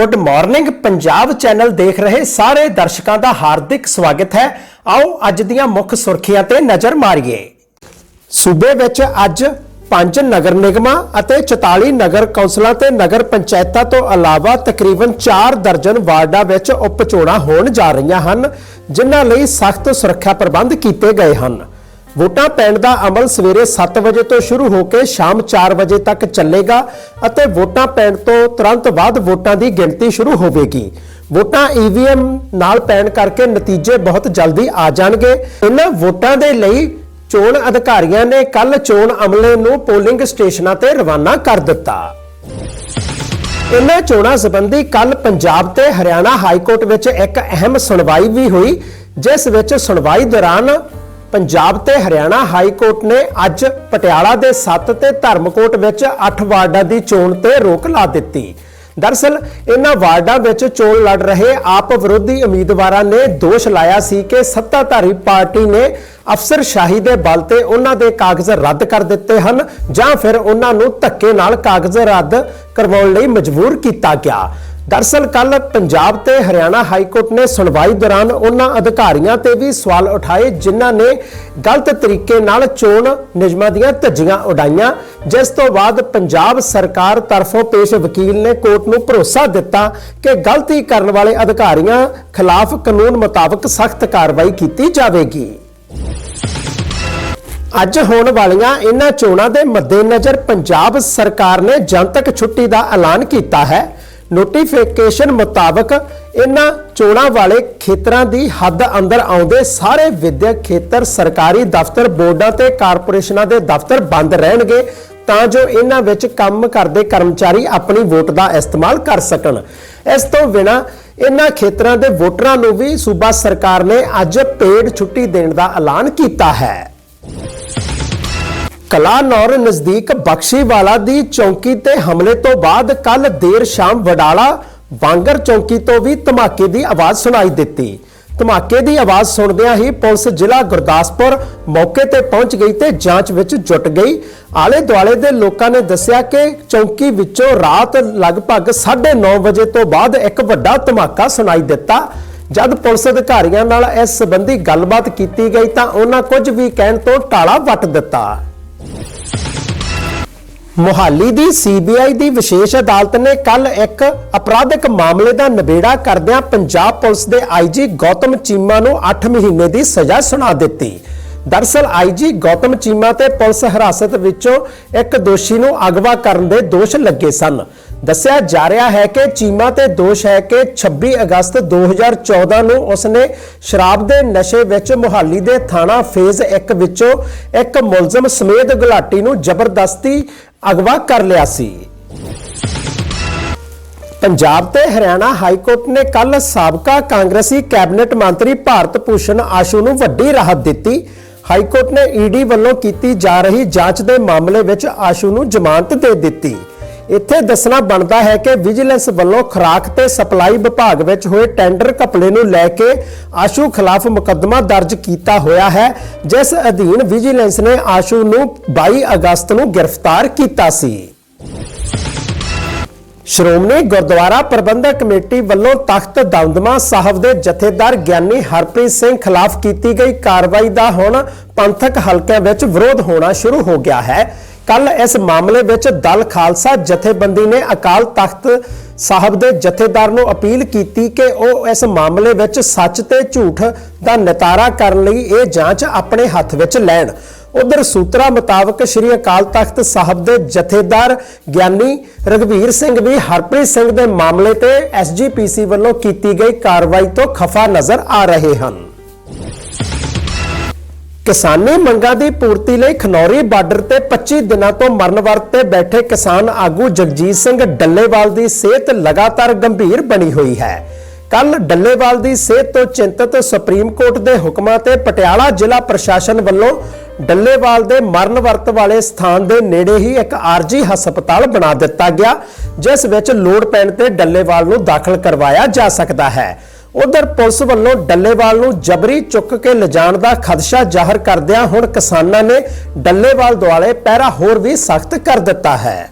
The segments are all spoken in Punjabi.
ਗੁੱਡ ਮਾਰਨਿੰਗ ਪੰਜਾਬ ਚੈਨਲ ਦੇਖ ਰਹੇ ਸਾਰੇ ਦਰਸ਼ਕਾਂ ਦਾ ਹਾਰਦਿਕ ਸਵਾਗਤ ਹੈ। ਆਓ ਅੱਜ ਦੀਆਂ ਮੁੱਖ ਸੁਰਖੀਆਂ ਤੇ ਨਜ਼ਰ ਮਾਰੀਏ। ਸੂਬੇ ਵਿੱਚ ਅੱਜ ਪੰਜ ਨਗਰ ਨਿਗਮਾਂ ਅਤੇ 44 ਨਗਰ ਕੌਂਸਲਾਂ ਤੇ ਨਗਰ ਪੰਚਾਇਤਾਂ ਤੋਂ ਇਲਾਵਾ ਤਕਰੀਬਨ 4 ਦਰਜਨ ਵਾਰਡਾਂ ਵਿੱਚ ਉਪ ਚੋਣਾਂ ਹੋਣ ਜਾ ਰਹੀਆਂ ਹਨ, ਜਿਨ੍ਹਾਂ ਲਈ ਸਖਤ ਸੁਰੱਖਿਆ ਪ੍ਰਬੰਧ ਕੀਤੇ ਗਏ ਹਨ। ਵੋਟਾਂ ਪੈਣ ਦਾ ਅਮਲ ਸਵੇਰੇ 7 ਵਜੇ ਤੋਂ ਸ਼ੁਰੂ ਹੋ ਕੇ ਸ਼ਾਮ 4 ਵਜੇ ਤੱਕ ਚੱਲੇਗਾ ਅਤੇ ਵੋਟਾਂ ਪੈਣ ਤੋਂ ਤੁਰੰਤ ਬਾਅਦ ਵੋਟਾਂ ਦੀ ਗਿਣਤੀ ਸ਼ੁਰੂ ਹੋਵੇਗੀ। ਵੋਟਾਂ ਈਵੀਐਮ ਨਾਲ ਪੈਣ ਕਰਕੇ ਨਤੀਜੇ ਬਹੁਤ ਜਲਦੀ ਆ ਜਾਣਗੇ। ਇਹਨਾਂ ਵੋਟਾਂ ਦੇ ਲਈ ਚੋਣ ਅਧਿਕਾਰੀਆਂ ਨੇ ਕੱਲ ਚੋਣ ਅਮਲੇ ਨੂੰ ਪੋਲਿੰਗ ਸਟੇਸ਼ਨਾਂ ਤੇ ਰਵਾਨਾ ਕਰ ਦਿੱਤਾ। ਇਹਨਾਂ ਚੋਣਾਂ ਸੰਬੰਧੀ ਕੱਲ ਪੰਜਾਬ ਤੇ ਹਰਿਆਣਾ ਹਾਈ ਕੋਰਟ ਵਿੱਚ ਇੱਕ ਅਹਿਮ ਸੁਣਵਾਈ ਵੀ ਹੋਈ, ਜਿਸ ਵਿੱਚ ਸੁਣਵਾਈ ਦੌਰਾਨ ਪੰਜਾਬ ਤੇ ਹਰਿਆਣਾ ਹਾਈ ਕੋਰਟ ਨੇ ਅੱਜ ਪਟਿਆਲਾ ਦੇ 7 ਤੇ ਧਰਮਕੋਟ ਵਿੱਚ 8 ਵਾਰਡਾਂ ਦੀ ਚੋਣ ਤੇ ਰੋਕ ਲਾ ਦਿੱਤੀ। ਦਰਸਲ ਇਹਨਾਂ ਵਾਰਡਾਂ ਵਿੱਚ ਚੋਣ ਲੜ ਰਹੇ ਆਪ ਵਿਰੋਧੀ ਉਮੀਦਵਾਰਾਂ ਨੇ ਦੋਸ਼ ਲਾਇਆ ਸੀ ਕਿ ਸੱਤਾਧਾਰੀ ਪਾਰਟੀ ਨੇ ਅਫਸਰਸ਼ਾਹੀ ਦੇ ਬਲ ਤੇ ਉਹਨਾਂ ਦੇ ਕਾਗਜ਼ ਰੱਦ ਕਰ ਦਿੱਤੇ ਹਨ ਜਾਂ ਫਿਰ ਉਹਨਾਂ ਨੂੰ ਧੱਕੇ ਨਾਲ ਕਾਗਜ਼ ਰੱਦ ਕਰਵਾਉਣ ਲਈ ਮਜਬੂਰ ਕੀਤਾ ਗਿਆ। ਦਰਸਲ ਕੱਲ ਪੰਜਾਬ ਤੇ ਹਰਿਆਣਾ ਹਾਈ ਕੋਰਟ ਨੇ ਸੁਣਵਾਈ ਦੌਰਾਨ ਉਹਨਾਂ ਅਧਿਕਾਰੀਆਂ ਤੇ ਵੀ ਸਵਾਲ ਉਠਾਏ, ਜਿਨ੍ਹਾਂ ਨੇ ਗਲਤ ਤਰੀਕੇ ਨਾਲ ਚੋਣ ਨਿਯਮਾਂ ਦੀਆਂ ਧੱਜੀਆਂ ਉਡਾਈਆਂ। ਜਿਸ ਤੋਂ ਬਾਅਦ ਪੰਜਾਬ ਸਰਕਾਰ ਤਰਫੋਂ ਪੇਸ਼ ਵਕੀਲ ਨੇ ਕੋਰਟ ਨੂੰ ਭਰੋਸਾ ਦਿੱਤਾ ਕਿ ਗਲਤੀ ਕਰਨ ਵਾਲੇ ਅਧਿਕਾਰੀਆਂ ਖਿਲਾਫ ਕਾਨੂੰਨ ਮੁਤਾਬਕ ਸਖਤ ਕਾਰਵਾਈ ਕੀਤੀ ਜਾਵੇਗੀ। ਅੱਜ ਹੋਣ ਵਾਲੀਆਂ ਇਹਨਾਂ ਚੋਣਾਂ ਦੇ ਮੱਦੇਨਜ਼ਰ ਪੰਜਾਬ ਸਰਕਾਰ ਨੇ ਜਨਤਕ ਛੁੱਟੀ ਦਾ ਐਲਾਨ ਕੀਤਾ ਹੈ। ਨੋਟੀਫਿਕੇਸ਼ਨ ਮੁਤਾਬਕ ਇਹਨਾਂ ਚੋਣਾਂ ਵਾਲੇ ਖੇਤਰਾਂ ਦੀ ਹੱਦ ਅੰਦਰ ਆਉਂਦੇ ਸਾਰੇ ਵਿਦਿਅਕ ਖੇਤਰ, ਸਰਕਾਰੀ ਦਫ਼ਤਰ, ਬੋਰਡਾਂ ਤੇ ਕਾਰਪੋਰੇਸ਼ਨਾਂ ਦੇ ਦਫ਼ਤਰ ਬੰਦ ਰਹਿਣਗੇ ਤਾਂ ਜੋ ਇਹਨਾਂ ਵਿੱਚ ਕੰਮ ਕਰਦੇ ਕਰਮਚਾਰੀ ਆਪਣੀ ਵੋਟ ਦਾ ਇਸਤੇਮਾਲ ਕਰ ਸਕਣ। ਇਸ ਤੋਂ ਬਿਨਾ ਇਹਨਾਂ ਖੇਤਰਾਂ ਦੇ ਵੋਟਰਾਂ ਨੂੰ ਵੀ ਸੂਬਾ ਸਰਕਾਰ ਨੇ ਅੱਜ ਪੇਡ ਛੁੱਟੀ ਦੇਣ ਦਾ ਐਲਾਨ ਕੀਤਾ ਹੈ। ਕਲਾਨੌਰ ਨਜ਼ਦੀਕ ਬਖਸ਼ੀਵਾਲਾ ਦੀ ਚੌਂਕੀ ਤੇ ਹਮਲੇ ਤੋਂ ਬਾਅਦ ਕੱਲ ਦੇਰ ਸ਼ਾਮ ਵਡਾਲਾ ਵਾਂਗਰ ਚੌਂਕੀ ਤੋਂ ਵੀ ਧਮਾਕੇ ਦੀ ਆਵਾਜ਼ ਸੁਣਾਈ ਦਿੱਤੀ। ਧਮਾਕੇ ਦੀ ਆਵਾਜ਼ ਸੁਣਦਿਆਂ ਹੀ ਪੁਲਿਸ ਜ਼ਿਲ੍ਹਾ ਗੁਰਦਾਸਪੁਰ ਮੌਕੇ ਤੇ ਪਹੁੰਚ ਗਈ ਤੇ ਜਾਂਚ ਵਿੱਚ ਜੁਟ ਗਈ। ਆਲੇ ਦੁਆਲੇ ਦੇ ਲੋਕਾਂ ਨੇ ਦੱਸਿਆ ਕਿ ਚੌਂਕੀ ਵਿੱਚੋਂ ਰਾਤ ਲਗਭਗ 9:30 ਵਜੇ ਤੋਂ ਬਾਅਦ ਇੱਕ ਵੱਡਾ ਧਮਾਕਾ ਸੁਣਾਈ ਦਿੱਤਾ। ਜਦ ਪੁਲਿਸ ਅਧਿਕਾਰੀਆਂ ਨਾਲ ਇਸ ਸੰਬੰਧੀ ਗੱਲਬਾਤ ਕੀਤੀ ਗਈ ਤਾਂ ਉਹਨਾਂ ਕੁਝ ਵੀ ਕਹਿਣ ਤੋਂ ਟਾਲਾ ਵੱਟ ਦਿੱਤਾ। ਮੁਹਾਲੀ ਦੀ ਸੀਬੀਆਈ ਦੀ ਵਿਸ਼ੇਸ਼ ਅਦਾਲਤ ਨੇ ਕੱਲ ਇੱਕ ਅਪਰਾਧਿਕ ਮਾਮਲੇ ਦਾ ਨਿਬੇੜਾ ਕਰਦਿਆਂ ਪੰਜਾਬ ਪੁਲਿਸ ਦੇ ਆਈਜੀ ਗੌਤਮ ਚੀਮਾ ਨੂੰ 8 ਮਹੀਨੇ ਦੀ ਸਜ਼ਾ ਸੁਣਾ ਦਿੱਤੀ। ਦਰਸਲ ਆਈਜੀ ਗੌਤਮ ਚੀਮਾ ਤੇ ਪੁਲਿਸ ਹਿਰਾਸਤ ਵਿੱਚੋਂ ਇੱਕ ਦੋਸ਼ੀ ਨੂੰ ਅਗਵਾ ਕਰਨ ਦੇ ਦੋਸ਼ ਲੱਗੇ ਸਨ। ਦੱਸਿਆ ਜਾ ਰਿਹਾ ਹੈ ਕਿ ਚੀਮਾ ਤੇ ਦੋਸ਼ ਹੈ ਕਿ 26 ਅਗਸਤ 2014 ਨੂੰ ਉਸਨੇ ਸ਼ਰਾਬ ਦੇ ਨਸ਼ੇ ਵਿੱਚ ਮੁਹਾਲੀ ਦੇ ਥਾਣਾ ਫੇਜ਼ 1 ਵਿੱਚੋਂ ਇੱਕ ਮੁਲਜ਼ਮ ਸਮੇਤ ਗੁਲਾਟੀ ਨੂੰ ਜ਼ਬਰਦਸਤੀ ਅਗਵਾ ਕਰ ਲਿਆ ਸੀ। ਪੰਜਾਬ ਤੇ ਹਰਿਆਣਾ ਹਾਈ ਕੋਰਟ ਨੇ ਕੱਲ ਸਾਬਕਾ ਕਾਂਗਰਸੀ ਕੈਬਨਿਟ ਮੰਤਰੀ ਭਾਰਤ ਭੂਸ਼ਣ ਆਸ਼ੂ ਨੂੰ ਵੱਡੀ ਰਾਹਤ ਦਿੱਤੀ। ਹਾਈ ਕੋਰਟ ਨੇ ਈਡੀ ਵੱਲੋਂ ਕੀਤੀ ਜਾ ਰਹੀ ਜਾਂਚ ਦੇ ਮਾਮਲੇ ਵਿੱਚ ਆਸ਼ੂ ਨੂੰ ਜ਼ਮਾਨਤ ਦੇ ਦਿੱਤੀ। ਇੱਥੇ ਦੱਸਣਾ ਬਣਦਾ ਹੈ ਕਿ ਵਿਜੀਲੈਂਸ ਵੱਲੋਂ ਖੁਰਾਕ ਤੇ ਸਪਲਾਈ ਵਿਭਾਗ ਵਿੱਚ ਹੋਏ ਟੈਂਡਰ ਘਪਲੇ ਨੂੰ ਲੈ ਕੇ ਆਸ਼ੂ ਖਿਲਾਫ ਮੁਕੱਦਮਾ ਦਰਜ ਕੀਤਾ ਹੋਇਆ ਹੈ, ਜਿਸ ਅਧੀਨ ਵਿਜੀਲੈਂਸ ਨੇ ਆਸ਼ੂ ਨੂੰ 22 ਅਗਸਤ ਨੂੰ ਗ੍ਰਿਫਤਾਰ ਕੀਤਾ ਸੀ। ਸ਼੍ਰੋਮਣੀ ਗੁਰਦੁਆਰਾ ਪ੍ਰਬੰਧਕ ਕਮੇਟੀ ਵੱਲੋਂ ਤਖਤ ਦਮਦਮਾ ਸਾਹਿਬ ਦੇ ਜਥੇਦਾਰ ਗਿਆਨੀ ਹਰਪ੍ਰੀਤ ਸਿੰਘ ਖਿਲਾਫ ਕੀਤੀ ਗਈ ਕਾਰਵਾਈ ਦਾ ਹੁਣ ਪੰਥਕ ਹਲਕਿਆਂ ਵਿੱਚ ਵਿਰੋਧ ਹੋਣਾ ਸ਼ੁਰੂ ਹੋ ਗਿਆ ਹੈ। ਕੱਲ ਇਸ ਮਾਮਲੇ ਵਿੱਚ ਦਲ ਖਾਲਸਾ ਜਥੇਬੰਦੀ ਨੇ ਅਕਾਲ ਤਖਤ ਸਾਹਿਬ ਦੇ ਜਥੇਦਾਰ ਨੂੰ ਅਪੀਲ ਕੀਤੀ ਕਿ ਉਹ ਇਸ ਮਾਮਲੇ ਵਿੱਚ ਸੱਚ ਤੇ ਝੂਠ ਦਾ ਨਿਤਾਰਾ ਕਰਨ ਲਈ ਇਹ ਜਾਂਚ ਆਪਣੇ ਹੱਥ ਵਿੱਚ ਲੈਣ। ਉਧਰ ਸੂਤਰਾਂ ਮੁਤਾਬਕ ਸ੍ਰੀ ਅਕਾਲ ਤਖਤ ਸਾਹਿਬ ਦੇ ਜਥੇਦਾਰ ਗਿਆਨੀ ਰਗਵੀਰ ਸਿੰਘ ਵੀ ਹਰਪ੍ਰੀਤ ਸਿੰਘ ਦੇ ਮਾਮਲੇ ਤੇ ਐਸਜੀਪੀਸੀ ਵੱਲੋਂ ਕੀਤੀ ਗਈ ਕਾਰਵਾਈ ਤੋਂ ਖਫਾ ਨਜ਼ਰ ਆ ਰਹੇ ਹਨ। ਕਿਸਾਨੀ ਮੰਗਾਂ ਦੀ ਪੂਰਤੀ ਲਈ ਖਨੌਰੀ ਬਾਰਡਰ ਤੇ 25 ਦਿਨਾਂ ਤੋਂ ਮਰਨ ਵਰਤ ਤੇ ਬੈਠੇ ਕਿਸਾਨ ਆਗੂ ਜਗਜੀਤ ਸਿੰਘ ਡੱਲੇਵਾਲ ਦੀ ਸਿਹਤ ਲਗਾਤਾਰ ਗੰਭੀਰ ਬਣੀ ਹੋਈ ਹੈ। ਕੱਲ ਡੱਲੇਵਾਲ ਦੀ ਸਿਹਤ ਤੋਂ ਚਿੰਤਤ ਸੁਪਰੀਮ ਕੋਰਟ ਦੇ ਹੁਕਮਾਂ ਤੇ ਪਟਿਆਲਾ ਜ਼ਿਲ੍ਹਾ ਪ੍ਰਸ਼ਾਸਨ ਵੱਲੋਂ ਡੱਲੇਵਾਲ ਦੇ ਮਰਨ ਵਰਤ ਵਾਲੇ ਸਥਾਨ ਦੇ ਨੇੜੇ ਹੀ ਇੱਕ ਆਰਜੀ ਹਸਪਤਾਲ ਬਣਾ ਦਿੱਤਾ ਗਿਆ, ਜਿਸ ਵਿੱਚ ਲੋੜ ਪੈਣ ਤੇ ਡੱਲੇਵਾਲ ਨੂੰ ਦਾਖਲ ਕਰਵਾਇਆ ਜਾ ਸਕਦਾ ਹੈ। ਉਧਰ ਪੁਲਿਸ ਵੱਲੋਂ ਡੱਲੇਵਾਲ ਨੂੰ ਜਬਰੀ ਚੁੱਕ ਕੇ ਲਿਜਾਣ ਦਾ ਖਦਸ਼ਾ ਜ਼ਾਹਰ ਕਰਦਿਆਂ ਹੁਣ ਕਿਸਾਨਾਂ ਨੇ ਡੱਲੇਵਾਲ ਦੁਆਲੇ ਪਹਿਰਾ ਹੋਰ ਵੀ ਸਖਤ ਕਰ ਦਿੱਤਾ ਹੈ।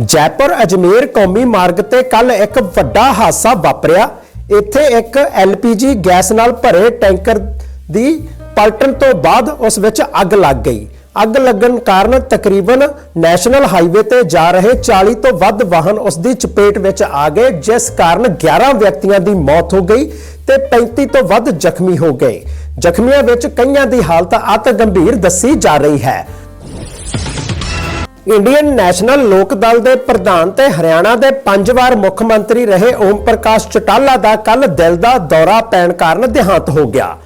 ਜੈਪੁਰ ਅਜਮੇਰ ਕੌਮੀ ਮਾਰਗ ਤੇ ਕੱਲ ਇੱਕ ਵੱਡਾ ਹਾਦਸਾ ਵਾਪਰਿਆ। ਇੱਥੇ ਇੱਕ LPG ਗੈਸ ਨਾਲ ਭਰੇ ਟੈਂਕਰ ਦੀ ਪਲਟਣ ਤੋਂ ਬਾਅਦ ਉਸ ਵਿੱਚ ਅੱਗ ਲੱਗ ਗਈ। ਅੱਗ ਲੱਗਣ ਕਾਰਨ ਤਕਰੀਬਨ ਨੈਸ਼ਨਲ ਹਾਈਵੇ ਤੇ ਜਾ ਰਹੇ 40 ਤੋਂ ਵੱਧ ਵਾਹਨ ਉਸ ਦੀ ਚਪੇਟ ਵਿੱਚ ਆ ਗਏ, ਜਿਸ ਕਾਰਨ 11 ਵਿਅਕਤੀਆਂ ਦੀ ਮੌਤ ਹੋ ਗਈ ਤੇ 35 ਤੋਂ ਵੱਧ ਜ਼ਖਮੀ ਹੋ ਗਏ। ਜ਼ਖਮੀਆਂ ਵਿੱਚ ਕਈਆਂ ਦੀ ਹਾਲਤ ਅਤ ਗੰਭੀਰ ਦੱਸੀ ਜਾ ਰਹੀ ਹੈ। ਇੰਡੀਅਨ ਨੈਸ਼ਨਲ ਲੋਕ ਦਲ ਦੇ ਪ੍ਰਧਾਨ ਤੇ ਹਰਿਆਣਾ ਦੇ ਪੰਜ ਵਾਰ ਮੁੱਖ ਮੰਤਰੀ ਰਹੇ ਓਮ ਪ੍ਰਕਾਸ਼ ਚਟਾਲਾ ਦਾ ਕੱਲ ਦਿਲ ਦਾ ਦੌਰਾ ਪੈਣ ਕਾਰਨ ਦੇਹਾਂਤ ਹੋ ਗਿਆ।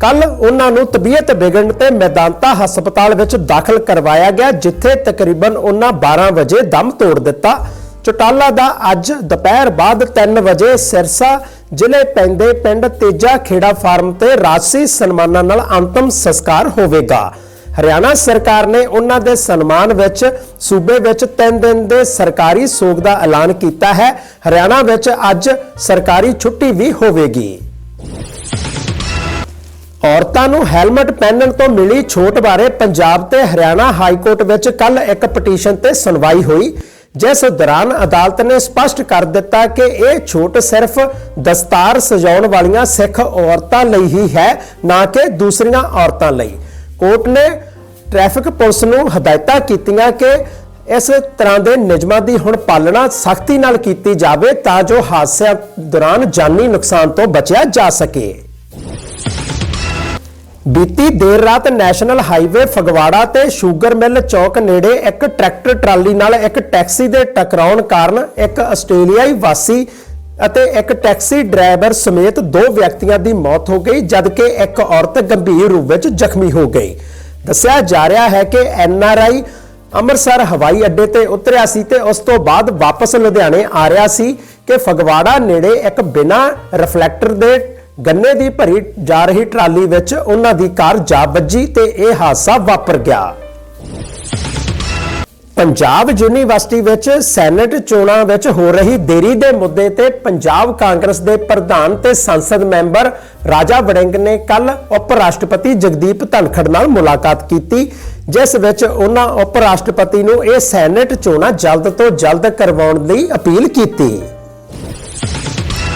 ਕੱਲ ਉਹਨਾਂ ਨੂੰ ਤਬੀਅਤ ਵਿਗੜਨ ਤੇ ਮੈਦਾਨਤਾ ਹਸਪਤਾਲ ਵਿੱਚ ਦਾਖਲ ਕਰਵਾਇਆ ਗਿਆ, ਜਿੱਥੇ ਤਕਰੀਬਨ ਉਹਨਾਂ 12 ਵਜੇ ਦਮ ਤੋੜ ਦਿੱਤਾ। ਚਟਾਲਾ ਦਾ ਅੱਜ ਦੁਪਹਿਰ ਬਾਅਦ 3 ਵਜੇ ਸਿਰਸਾ ਜ਼ਿਲ੍ਹੇ ਪੈਂਦੇ ਪਿੰਡ ਤੇਜਾ ਖੇੜਾ ਫਾਰਮ ਤੇ ਰਾਜਸੀ ਸਨਮਾਨਾਂ ਨਾਲ ਅੰਤਮ ਸੰਸਕਾਰ ਹੋਵੇਗਾ। ਹਰਿਆਣਾ ਸਰਕਾਰ ਨੇ ਉਹਨਾਂ ਦੇ ਸਨਮਾਨ ਵਿੱਚ ਸੂਬੇ ਵਿੱਚ 3 ਦਿਨ ਦੇ ਸਰਕਾਰੀ ਸੋਗ ਦਾ ਐਲਾਨ ਕੀਤਾ ਹੈ। ਹਰਿਆਣਾ ਵਿੱਚ ਅੱਜ ਸਰਕਾਰੀ ਛੁੱਟੀ ਵੀ ਹੋਵੇਗੀ। ਔਰਤਾਂ ਨੂੰ ਹੈਲਮਟ ਪਹਿਨਣ ਤੋਂ ਮਿਲੀ ਛੋਟ ਬਾਰੇ ਪੰਜਾਬ ਤੇ ਹਰਿਆਣਾ ਹਾਈ ਕੋਰਟ ਵਿੱਚ ਕੱਲ ਇੱਕ ਪਟੀਸ਼ਨ ਤੇ ਸੁਣਵਾਈ ਹੋਈ, ਜਿਸ ਦੌਰਾਨ ਅਦਾਲਤ ਨੇ ਸਪਸ਼ਟ ਕਰ ਦਿੱਤਾ ਕਿ ਇਹ ਛੋਟ ਸਿਰਫ ਦਸਤਾਰ ਸਜਾਉਣ ਵਾਲੀਆਂ ਸਿੱਖ ਔਰਤਾਂ ਲਈ ਹੀ ਹੈ, ਨਾ ਕਿ ਦੂਸਰੀਆਂ ਔਰਤਾਂ ਲਈ। ਕੋਰਟ ਨੇ ਟ੍ਰੈਫਿਕ ਪੁਲਿਸ ਨੂੰ ਹਦਾਇਤਾਂ ਕੀਤੀਆਂ ਕਿ ਇਸ ਤਰ੍ਹਾਂ ਦੇ ਨਿਯਮਾਂ ਦੀ ਹੁਣ ਪਾਲਣਾ ਸਖਤੀ ਨਾਲ ਕੀਤੀ ਜਾਵੇ ਤਾਂ ਜੋ ਹਾਦਸਿਆਂ ਦੌਰਾਨ ਜਾਨੀ ਨੁਕਸਾਨ ਤੋਂ ਬਚਿਆ ਜਾ ਸਕੇ। ਬੀਤੀ ਦੇਰ ਰਾਤ ਨੈਸ਼ਨਲ ਹਾਈਵੇ ਫਗਵਾੜਾ ਤੇ ਸ਼ੂਗਰ ਮਿਲ ਚੌਕ ਨੇੜੇ ਇੱਕ ਟਰੈਕਟਰ ਟਰਾਲੀ ਨਾਲ ਇੱਕ ਟੈਕਸੀ ਦੇ ਟਕਰਾਉਣ ਕਾਰਨ ਇੱਕ ਆਸਟ੍ਰੇਲੀਆਈ ਵਾਸੀ ਅਤੇ ਇੱਕ ਟੈਕਸੀ ਡਰਾਈਵਰ ਸਮੇਤ ਦੋ ਵਿਅਕਤੀਆਂ ਦੀ ਮੌਤ ਹੋ ਗਈ, ਜਦਕਿ ਇੱਕ ਔਰਤ ਗੰਭੀਰ ਰੂਪ ਵਿੱਚ ਜ਼ਖਮੀ ਹੋ ਗਈ। ਦੱਸਿਆ ਜਾ ਰਿਹਾ ਹੈ ਕਿ ਐਨਆਰਆਈ ਅੰਮ੍ਰਿਤਸਰ ਹਵਾਈ ਅੱਡੇ ਤੇ ਉਤਰਿਆ ਸੀ ਤੇ ਉਸ ਤੋਂ ਬਾਅਦ ਵਾਪਸ ਲੁਧਿਆਣੇ ਆ ਰਿਹਾ ਸੀ ਕਿ ਫਗਵਾੜਾ ਨੇੜੇ ਇੱਕ ਬਿਨਾਂ ਰਿਫਲੈਕਟਰ ਦੇ ਗੰਨੇ ਦੀ ਭਰੀ ਜਾ ਰਹੀ ਟਰਾਲੀ ਵਿੱਚ ਉਹਨਾਂ ਦੀ ਕਾਰ ਜਾ ਵੱਜੀ ਤੇ ਇਹ ਹਾਦਸਾ ਵਾਪਰ ਗਿਆ। ਪੰਜਾਬ ਯੂਨੀਵਰਸਿਟੀ ਵਿੱਚ ਸੈਨੇਟ ਚੋਣਾਂ ਵਿੱਚ ਹੋ ਰਹੀ ਦੇਰੀ ਦੇ ਮੁੱਦੇ ਤੇ ਪੰਜਾਬ ਕਾਂਗਰਸ ਦੇ ਪ੍ਰਧਾਨ ਤੇ ਸੰਸਦ ਮੈਂਬਰ ਰਾਜਾ ਵੜਿੰਗ ਨੇ ਕੱਲ ਉਪ ਰਾਸ਼ਟਰਪਤੀ ਜਗਦੀਪ ਧਨਖੜ ਨਾਲ ਮੁਲਾਕਾਤ ਕੀਤੀ, ਜਿਸ ਵਿੱਚ ਉਹਨਾਂ ਉਪ ਰਾਸ਼ਟਰਪਤੀ ਨੂੰ ਇਹ ਸੈਨੇਟ ਚੋਣਾਂ ਜਲਦ ਤੋਂ ਜਲਦ ਕਰਵਾਉਣ ਲਈ ਅਪੀਲ ਕੀਤੀ।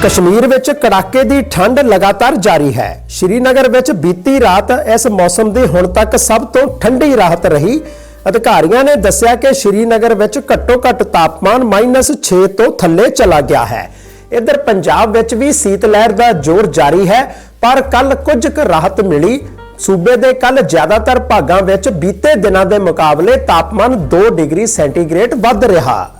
ਕਸ਼ਮੀਰ ਵਿੱਚ ਕੜਾਕੇ ਦੀ ਠੰਡ ਲਗਾਤਾਰ ਜਾਰੀ ਹੈ। ਸ਼੍ਰੀਨਗਰ ਵਿੱਚ ਬੀਤੀ ਰਾਤ ਇਸ ਮੌਸਮ ਦੀ ਹੁਣ ਤੱਕ ਸਭ ਤੋਂ ਠੰਡੀ ਰਾਹਤ ਰਹੀ। ਅਧਿਕਾਰੀਆਂ ਨੇ ਦੱਸਿਆ ਕਿ ਸ਼੍ਰੀਨਗਰ ਵਿੱਚ ਘੱਟੋ-ਘੱਟ ਤਾਪਮਾਨ -6 ਤੋਂ ਥੱਲੇ ਚਲਾ ਗਿਆ ਹੈ। ਇਧਰ ਪੰਜਾਬ ਵਿੱਚ ਵੀ ਸੀਤ ਲਹਿਰ ਦਾ ਜ਼ੋਰ ਜਾਰੀ ਹੈ, ਪਰ ਕੱਲ ਕੁਝ ਕੁ ਰਾਹਤ ਮਿਲੀ। ਸੂਬੇ ਦੇ ਕੱਲ ਜ਼ਿਆਦਾਤਰ ਭਾਗਾਂ ਵਿੱਚ ਬੀਤੇ ਦਿਨਾਂ ਦੇ ਮੁਕਾਬਲੇ ਤਾਪਮਾਨ 2 ਡਿਗਰੀ ਸੈਂਟੀਗ੍ਰੇਡ ਵੱਧ ਰਿਹਾ।